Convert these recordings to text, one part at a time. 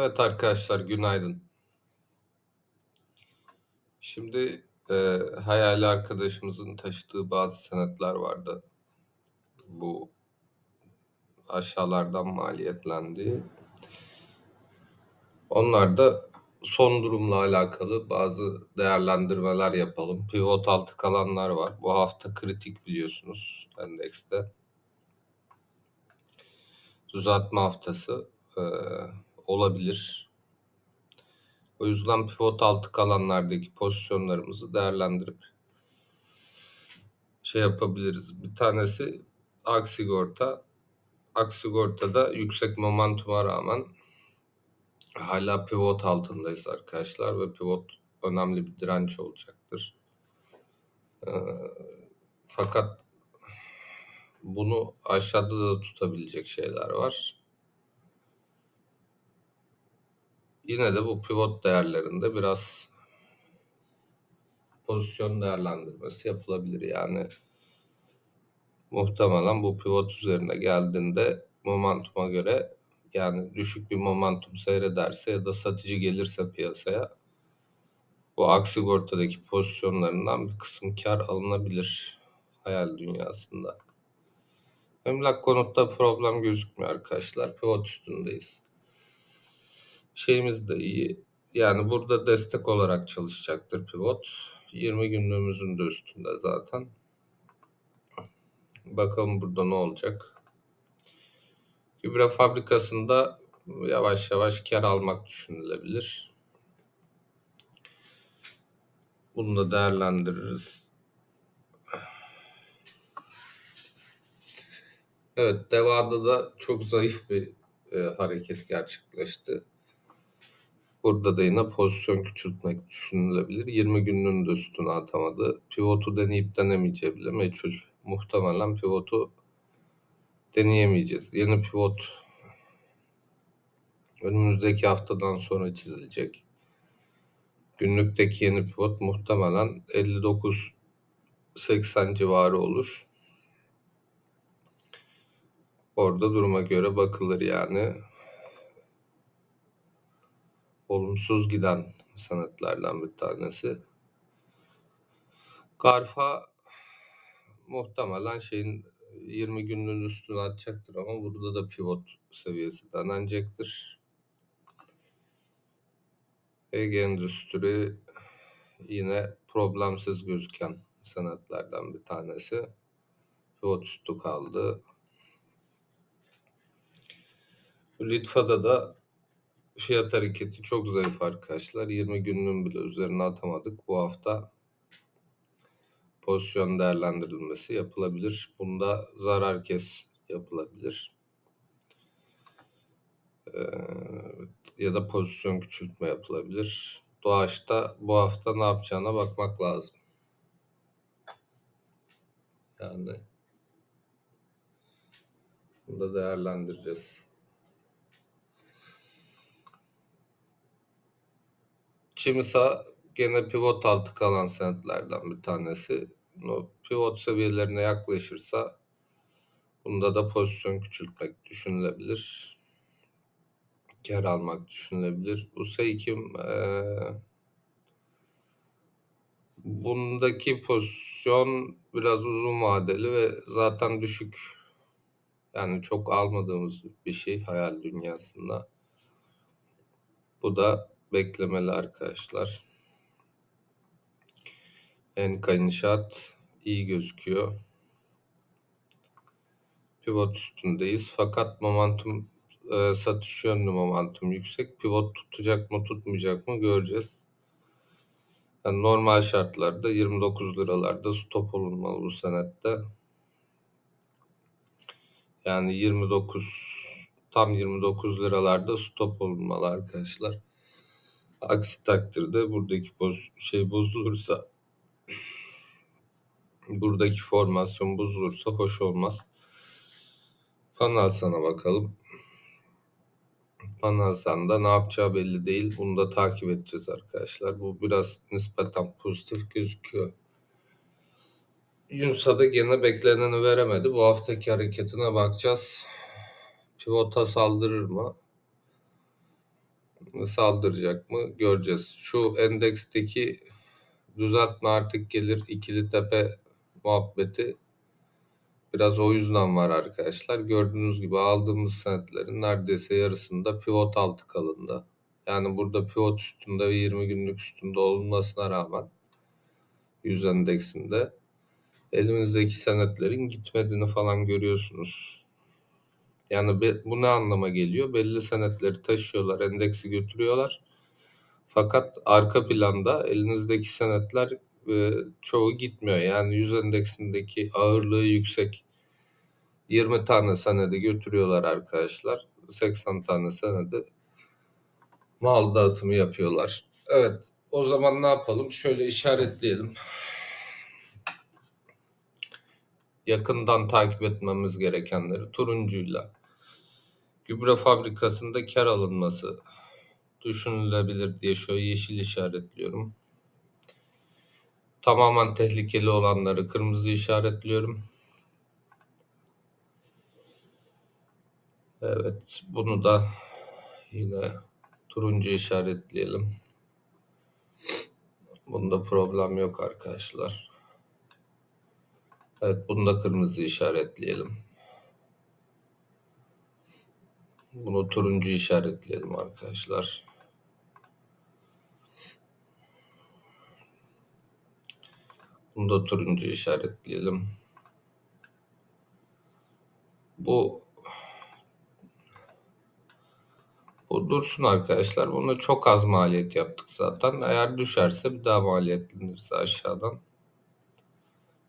Evet arkadaşlar günaydın. Şimdi e, hayali arkadaşımızın taşıdığı bazı senetler vardı. Bu aşağılardan maliyetlendiği. Onlar da son durumla alakalı bazı değerlendirmeler yapalım. Pivot altı kalanlar var. Bu hafta kritik biliyorsunuz endekste. Düzeltme haftası e, olabilir. O yüzden pivot altı kalanlardaki pozisyonlarımızı değerlendirip şey yapabiliriz. Bir tanesi Aksigorta. Aksigorta'da yüksek momentuma rağmen hala pivot altındayız arkadaşlar ve pivot önemli bir direnç olacaktır. Ee, fakat bunu aşağıda da tutabilecek şeyler var. Yine de bu pivot değerlerinde biraz pozisyon değerlendirmesi yapılabilir. Yani muhtemelen bu pivot üzerine geldiğinde momentuma göre yani düşük bir momentum seyrederse ya da satıcı gelirse piyasaya bu aksigortadaki pozisyonlarından bir kısım kar alınabilir hayal dünyasında. Emlak konutta problem gözükmüyor arkadaşlar. Pivot üstündeyiz. Şeyimiz de iyi. Yani burada destek olarak çalışacaktır pivot. 20 günlüğümüzün de üstünde zaten. Bakalım burada ne olacak. Gübre fabrikasında yavaş yavaş kar almak düşünülebilir. Bunu da değerlendiririz. Evet, Deva'da da çok zayıf bir e, hareket gerçekleşti. Burada da yine pozisyon küçültmek düşünülebilir. 20 günlüğün de üstüne atamadı. Pivotu deneyip denemeyeceği bile meçhul. Muhtemelen pivotu deneyemeyeceğiz. Yeni pivot önümüzdeki haftadan sonra çizilecek. Günlükteki yeni pivot muhtemelen 59-80 civarı olur. Orada duruma göre bakılır yani. Olumsuz giden sanatlardan bir tanesi. Garfa muhtemelen şeyin 20 günlüğün üstüne atacaktır ama burada da pivot seviyesi denenecektir. Ege Endüstri yine problemsiz gözüken sanatlardan bir tanesi. Pivot üstü kaldı. Litva'da da fiyat hareketi çok zayıf arkadaşlar. 20 günlüğün bile üzerine atamadık. Bu hafta pozisyon değerlendirilmesi yapılabilir. Bunda zarar kes yapılabilir. Ee, ya da pozisyon küçültme yapılabilir. Doğaçta bu hafta ne yapacağına bakmak lazım. Yani bunu da değerlendireceğiz. Çimsa gene pivot altı kalan senetlerden bir tanesi. O pivot seviyelerine yaklaşırsa bunda da pozisyon küçültmek düşünülebilir. Kar almak düşünülebilir. Bu Seykim ee, bundaki pozisyon biraz uzun vadeli ve zaten düşük yani çok almadığımız bir şey hayal dünyasında. Bu da beklemeli arkadaşlar. Enka inşaat iyi gözüküyor. Pivot üstündeyiz. Fakat momentum e, satış yönlü momentum yüksek. Pivot tutacak mı tutmayacak mı göreceğiz. Yani normal şartlarda 29 liralarda stop olunmalı bu senette. Yani 29 tam 29 liralarda stop olunmalı arkadaşlar. Aksi takdirde buradaki boz, şey bozulursa buradaki formasyon bozulursa hoş olmaz. sana bakalım. Panalsan'da ne yapacağı belli değil. Bunu da takip edeceğiz arkadaşlar. Bu biraz nispeten pozitif gözüküyor. Yunsa'da gene bekleneni veremedi. Bu haftaki hareketine bakacağız. Pivota saldırır mı? Saldıracak mı göreceğiz. Şu endeksteki düzeltme artık gelir ikili tepe muhabbeti biraz o yüzden var arkadaşlar. Gördüğünüz gibi aldığımız senetlerin neredeyse yarısında pivot altı kalında. Yani burada pivot üstünde ve 20 günlük üstünde olmasına rağmen 100 endeksinde elimizdeki senetlerin gitmediğini falan görüyorsunuz. Yani bu ne anlama geliyor? Belli senetleri taşıyorlar, endeksi götürüyorlar. Fakat arka planda elinizdeki senetler e, çoğu gitmiyor. Yani 100 endeksindeki ağırlığı yüksek 20 tane senedi götürüyorlar arkadaşlar. 80 tane senedi mal dağıtımı yapıyorlar. Evet o zaman ne yapalım? Şöyle işaretleyelim. Yakından takip etmemiz gerekenleri turuncuyla. Gübre fabrikasında kar alınması düşünülebilir diye şöyle yeşil işaretliyorum. Tamamen tehlikeli olanları kırmızı işaretliyorum. Evet bunu da yine turuncu işaretleyelim. Bunda problem yok arkadaşlar. Evet bunu da kırmızı işaretleyelim. Bunu turuncu işaretleyelim arkadaşlar. Bunu da turuncu işaretleyelim. Bu bu dursun arkadaşlar. Bunu çok az maliyet yaptık zaten. Eğer düşerse bir daha maliyetlenirse aşağıdan.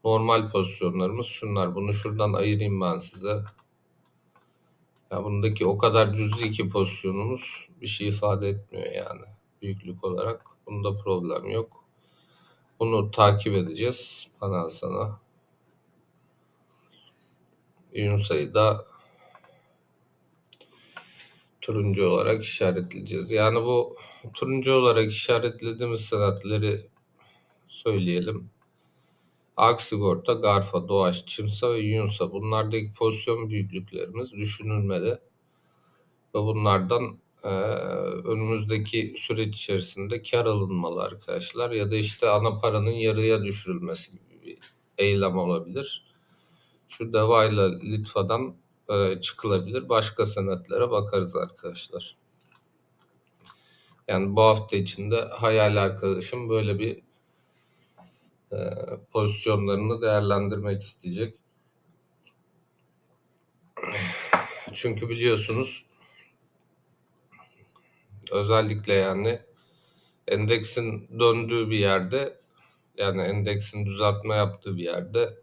Normal pozisyonlarımız şunlar. Bunu şuradan ayırayım ben size. Ya bundaki o kadar cüzi iki pozisyonumuz bir şey ifade etmiyor yani büyüklük olarak. Bunda problem yok. Bunu takip edeceğiz. Bana sana. Yunsa'yı da turuncu olarak işaretleyeceğiz. Yani bu turuncu olarak işaretlediğimiz sanatları söyleyelim. Aksigorta, Garfa, Doğaç, Çimsa ve Yunsa bunlardaki pozisyon büyüklüklerimiz düşünülmeli. Ve bunlardan e, önümüzdeki süreç içerisinde kar alınmalı arkadaşlar. Ya da işte ana paranın yarıya düşürülmesi gibi bir eylem olabilir. Şu Deva ile Litva'dan e, çıkılabilir. Başka senetlere bakarız arkadaşlar. Yani bu hafta içinde hayal arkadaşım böyle bir e, pozisyonlarını değerlendirmek isteyecek. Çünkü biliyorsunuz özellikle yani endeksin döndüğü bir yerde yani endeksin düzeltme yaptığı bir yerde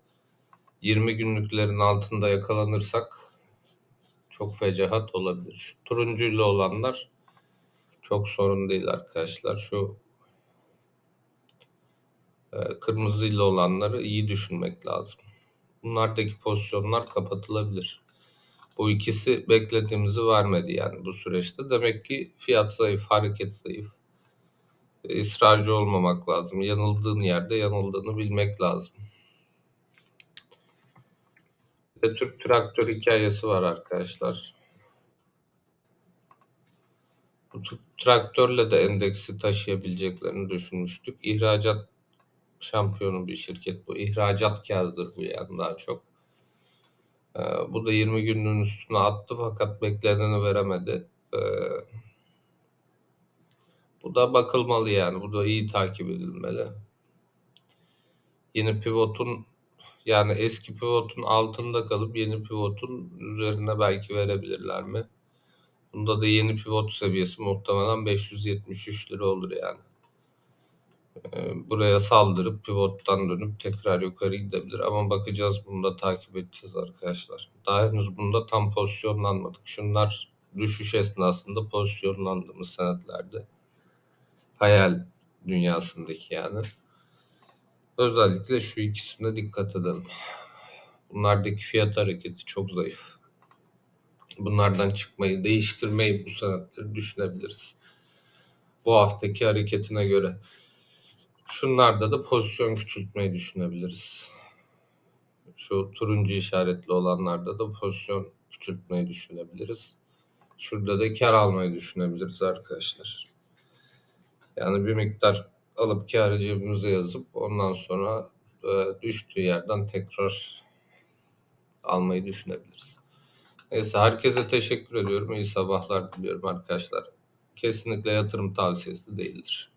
20 günlüklerin altında yakalanırsak çok fecahat olabilir. Şu turuncuyla olanlar çok sorun değil arkadaşlar. Şu kırmızıyla olanları iyi düşünmek lazım. Bunlardaki pozisyonlar kapatılabilir. Bu ikisi beklediğimizi vermedi yani bu süreçte. Demek ki fiyat zayıf, hareket zayıf. E, ısrarcı olmamak lazım. Yanıldığın yerde yanıldığını bilmek lazım. Ve Türk traktör hikayesi var arkadaşlar. Bu traktörle de endeksi taşıyabileceklerini düşünmüştük. İhracat şampiyonu bir şirket bu. İhracat kağıdıdır bu yani daha çok. Ee, bu da 20 günün üstüne attı fakat bekleneni veremedi. Ee, bu da bakılmalı yani. Bu da iyi takip edilmeli. Yeni pivotun yani eski pivotun altında kalıp yeni pivotun üzerine belki verebilirler mi? Bunda da yeni pivot seviyesi muhtemelen 573 lira olur yani. Ee, buraya saldırıp pivottan dönüp tekrar yukarı gidebilir ama bakacağız bunu da takip edeceğiz arkadaşlar. Daha henüz bunda tam pozisyonlanmadık. Şunlar düşüş esnasında pozisyonlandığımız senetlerde. Hayal dünyasındaki yani. Özellikle şu ikisine dikkat edelim. Bunlardaki fiyat hareketi çok zayıf. Bunlardan çıkmayı, değiştirmeyi bu senetleri düşünebiliriz. Bu haftaki hareketine göre. Şunlarda da pozisyon küçültmeyi düşünebiliriz. Şu turuncu işaretli olanlarda da pozisyon küçültmeyi düşünebiliriz. Şurada da kar almayı düşünebiliriz arkadaşlar. Yani bir miktar alıp karı cebimize yazıp ondan sonra e, düştüğü yerden tekrar almayı düşünebiliriz. Neyse herkese teşekkür ediyorum. İyi sabahlar diliyorum arkadaşlar. Kesinlikle yatırım tavsiyesi değildir.